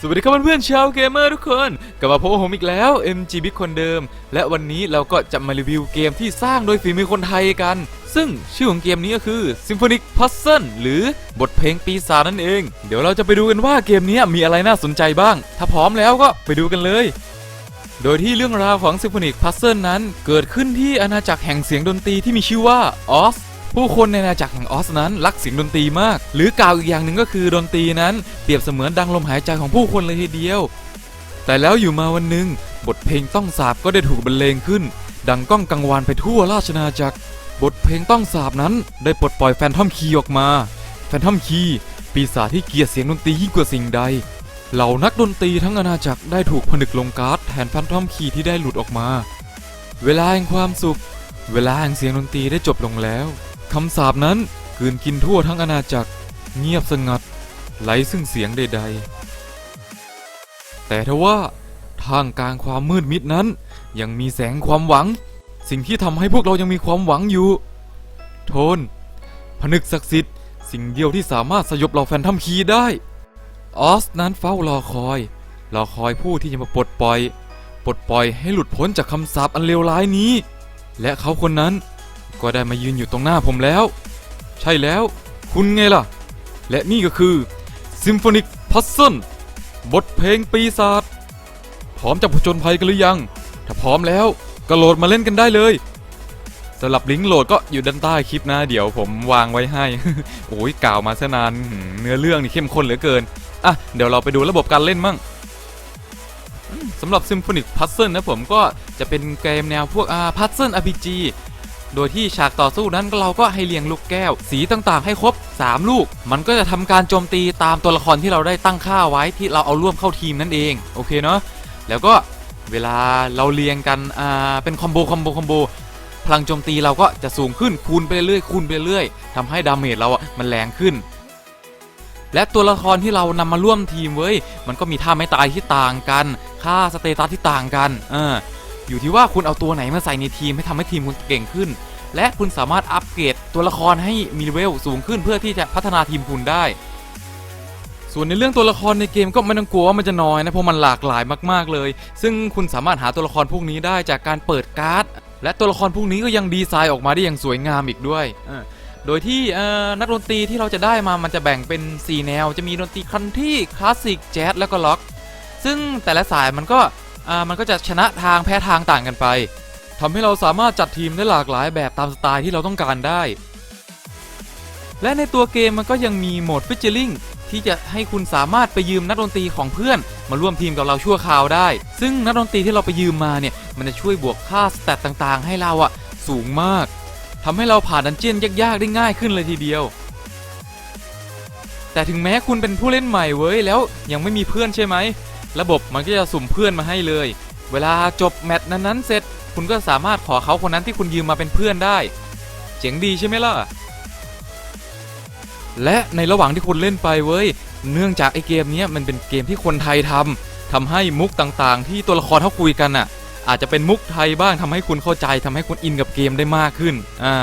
สวัสดีครับเพื่อนๆชาวเกมเมอร์ทุกคนกลับมาพบกับผมอีกแล้ว MG Big คนเดิม และวันนี้เราก็จะมารีวิวเกมที่สร้างโดยฝีมือคนไทยกัน ซึ่งชื่อของเกมนี้ก็คือ Symphonic Puzzle หรือบทเพลงปีศาจนั่นเอง เดี๋ยวเราจะไปดูกันว่าเกมนี้มีอะไรน่าสนใจบ้าง ถ้าพร้อมแล้วก็ไปดูกันเลย โดยที่เรื่องราวของ Symphonic Puzzle นั้น เกิดขึ้นที่อาณาจักรแห่งเสียงดนตรีที่มีชื่อว่าออส ผู้คนในอาณาจักรแห่งออสนั้นรักเสียงดนตรีมาก หรือกล่าวอีกอย่างหนึ่งก็คือดนตรีนั้นเปรียบเสมือนดังลมหายใจของผู้คนเลยทีเดียว แต่แล้วอยู่มาวันหนึ่งบทเพลงต้องสาบก็ได้ถูกบรรเลงขึ้น ดังก้องกังวานไปทั่วราชอาจักร บทเพลงต้องสาบนั้นได้ปลดปล่อยแฟนทอมคีออกมา แฟนทอมคีปีศาจที่เกลียดเสียงดนตรียิ่งกว่าสิ่งใด เหล่านักดนตรีทั้งอาณาจักรได้ถูกผนึกลงการ์ดแทนแฟนทอมคีที่ได้หลุดออกมา เวลาแห่งความสุข เวลาแห่งเสียงดนตรีได้จบลงแล้ว คำสาปนั้นกลืนกินทั่วทั้งอาณาจักร เงียบสงัดไร้ซึ่งเสียงใด ๆ แต่ทว่าท่ามกลางความมืดมิดนั้น ยังมีแสงความหวัง สิ่งที่ทำให้พวกเรายังมีความหวังอยู่ โทน ผนึกศักดิ์สิทธิ์สิ่งเดียวที่สามารถสยบเหล่าแฟนทัมคีได้ ออสนั้นเฝ้ารอคอย รอคอยผู้ที่จะมาปลดปล่อย ปลดปล่อยให้หลุดพ้นจากคำสาปอันเลวร้ายนี้ และเขาคนนั้น ก็ได้มายืนอยู่ตรงหน้าผมแล้ว ใช่แล้ว คุณไงล่ะ และนี่ก็คือ Symphonic Puzzle บทเพลงปีศาจพร้อมจะผจญภัยกันหรือยัง ถ้าพร้อมแล้วก็โหลดมาเล่นกันได้เลยสำหรับลิงก์โหลดก็อยู่ด้านใต้คลิปนะ เดี๋ยวผมวางไว้ให้ โอ้ยกล่าวมาซะนานเนื้อเรื่องนี่เข้มข้นเหลือเกิน อะ เดี๋ยวเราไปดูระบบการเล่นมั่งสำหรับ Symphonic Puzzle นะผมก็จะเป็นเกมแนวพวกอ่า Puzzle RPG โดยที่ฉากต่อสู้นั้นเราก็ให้เรียงลูกแก้ว สีต่างๆ ให้ครบ 3 ลูก มันก็จะทำการโจมตีตามตัวละครที่เราได้ตั้งค่าไว้ที่เราเอาร่วมเข้าทีมนั่นเองโอเคเนาะแล้วก็เวลาเราเรียงกันอ่าเป็นคอมโบคอมโบคอมโบพลังโจมตีเราก็จะสูงขึ้นคูณไปเรื่อยคูณไปเรื่อยทำให้ดาเมจเราอะมันแรงขึ้น และตัวละครที่เรานำมาร่วมทีมเว้ยมันก็มีท่าไม่ตายที่ต่างกัน ค่าสเตตัสที่ต่างกันเออ อยู่ที่ว่าคุณเอาตัวไหนมาใส่ในทีมให้ทำให้ทีมคุณเก่งขึ้น และคุณสามารถอัปเกรดตัวละครให้มีเลเวลสูงขึ้นเพื่อที่จะพัฒนาทีมคุณได้ ส่วนในเรื่องตัวละครในเกมก็ไม่ต้องกลัวว่ามันจะน้อยนะเพราะมันหลากหลายมากๆเลย ซึ่งคุณสามารถหาตัวละครพวกนี้ได้จากการเปิดการ์ด และตัวละครพวกนี้ก็ยังดีไซน์ออกมาได้อย่างสวยงามอีกด้วยโดยที่นักดนตรีที่เราจะได้มามันจะแบ่งเป็น 4 แนว จะมีดนตรีคันที่คลาสสิกแจ๊สแล้วก็ล็อก ซึ่งแต่ละสายมันก็ อ่ามันก็จะชนะทางแพ้ทางต่างกันไปทำให้เราสามารถจัดทีมได้หลากหลายแบบตามสไตล์ที่เราต้องการได้ และในตัวเกมมันก็ยังมีโหมดฟิชเชอร์ลิงที่จะให้คุณสามารถไปยืมนักดนตรีของเพื่อนมาร่วมทีมกับเราชั่วคราวได้ ซึ่งนักดนตรีที่เราไปยืมมาเนี่ย มันจะช่วยบวกค่าสแตตต่างๆ ให้เราอะสูงมากทำให้เราผ่านดันเจี้ยนยากๆ ได้ง่ายขึ้นเลยทีเดียว แต่ถึงแม้คุณเป็นผู้เล่นใหม่เว้ยแล้วยังไม่มีเพื่อนใช่ไหม ระบบมันก็จะสุ่มเพื่อนมาให้เลย เวลาจบแมตช์นั้นๆเสร็จ คุณก็สามารถขอเขาคนนั้นที่คุณยืมมาเป็นเพื่อนได้ เจ๋งดีใช่ไหมล่ะ และในระหว่างที่คุณเล่นไปเว้ย เนื่องจากไอเกมนี้มันเป็นเกมที่คนไทยทำทำให้มุกต่างๆ ที่ตัวละครเขาคุยกันน่ะ อาจจะเป็นมุกไทยบ้างทำให้คุณเข้าใจทำให้คุณอินกับเกมได้มากขึ้น อ่า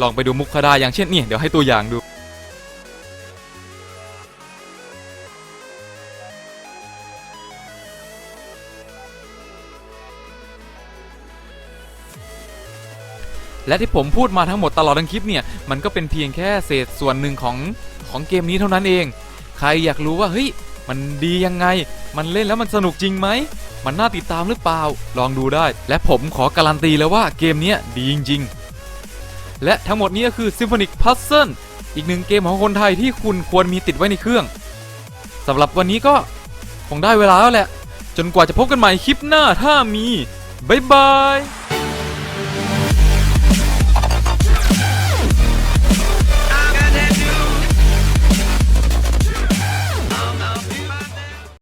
ลองไปดูมุกเขาได้อย่างเช่นนี่เดี๋ยวให้ตัวอย่างดู และที่ผมพูดมาทั้งหมดตลอดทั้งคลิปเนี่ยมันก็เป็นเพียงแค่เศษส่วนหนึ่งของของเกมนี้เท่านั้นเอง ใครอยากรู้ว่าเฮ้ยมันดียังไง มันเล่นแล้วมันสนุกจริงไหม มันน่าติดตามหรือเปล่า ลองดูได้ และผมขอการันตีแล้วว่าเกมนี้ดีจริงๆ และทั้งหมดนี้ก็คือ Symphonic Puzzle อีกหนึ่งเกมของคนไทยที่คุณควรมีติดไว้ในเครื่องสำหรับวันนี้ก็คงได้เวลาแล้วแหละ จนกว่าจะพบกันใหม่คลิปหน้าถ้ามี บ๊ายบาย